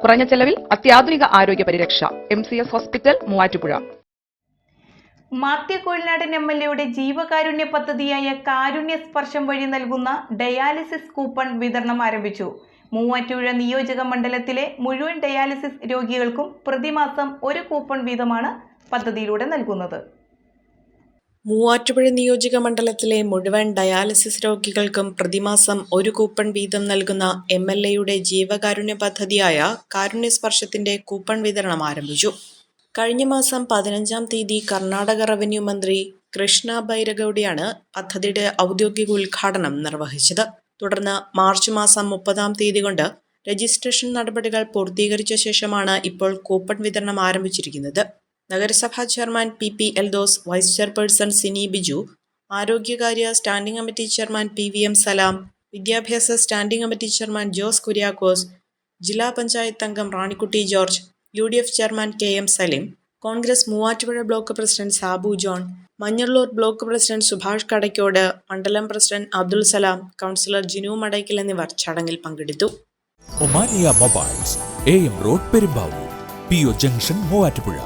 കുറഞ്ഞ ചെലവിൽ അത്യാധുനിക ആരോഗ്യ പരിരക്ഷ. M C S hospital Muvattupuzha. Mathew Kozhinadan M L എയുടെ ജീവകാരുണ്യ പദ്ധതിയായ കാരുണ്യ സ്പർശം വഴി നൽകുന്ന ഡയാലിസിസ് കൂപ്പൺ വിതരണം ആരംഭിച്ചു. മൂവാറ്റുപുഴ നിയോജക മണ്ഡലത്തിലെ മുഴുവൻ ഡയാലിസിസ് രോഗികൾക്കും പ്രതിമാസം ഒരു കൂപ്പൺ വീതമാണ് പദ്ധതിയിലൂടെ നൽകുന്നത്. മൂവാറ്റുപുഴ നിയോജക മണ്ഡലത്തിലെ മുഴുവൻ ഡയാലിസിസ് രോഗികൾക്കും പ്രതിമാസം ഒരു കൂപ്പൺ വീതം നൽകുന്ന എം എൽ എയുടെ ജീവകാരുണ്യ പദ്ധതിയായ കാരുണ്യസ്പർശത്തിന്റെ കൂപ്പൺ വിതരണം ആരംഭിച്ചു. കഴിഞ്ഞ മാസം പതിനഞ്ചാം തീയതി കർണാടക റവന്യൂ മന്ത്രി കൃഷ്ണ ബൈരഗൌഡിയാണ് പദ്ധതിയുടെ ഔദ്യോഗിക ഉദ്ഘാടനം നിർവഹിച്ചത്. തുടർന്ന് മാർച്ച് മാസം മുപ്പതാം തീയതി കൊണ്ട് രജിസ്ട്രേഷൻ നടപടികൾ പൂർത്തീകരിച്ച ശേഷമാണ് ഇപ്പോൾ കൂപ്പൺ വിതരണം ആരംഭിച്ചിരിക്കുന്നത്. നഗരസഭാ chairman P P Eldhose vice chairperson Sini Biju ആരോഗ്യകാര്യ standing committee chairman P V M Salam വിദ്യാഭ്യാസ standing committee chairman Jose Kuriakose ജില്ലാ പഞ്ചായത്ത് അംഗം Ranikutty George U D F chairman K M Saleem Congress Muvattupuzha block president Sabu John Manjalloor block president Subhash Kadakkode മണ്ഡലം president Abdul Salam councillor Jinu Madakkal എന്നിവർ ചടങ്ങിൽ പങ്കെടുത്തു. Omania mobiles A M road Perumbavoor P O junction Muvattupuzha.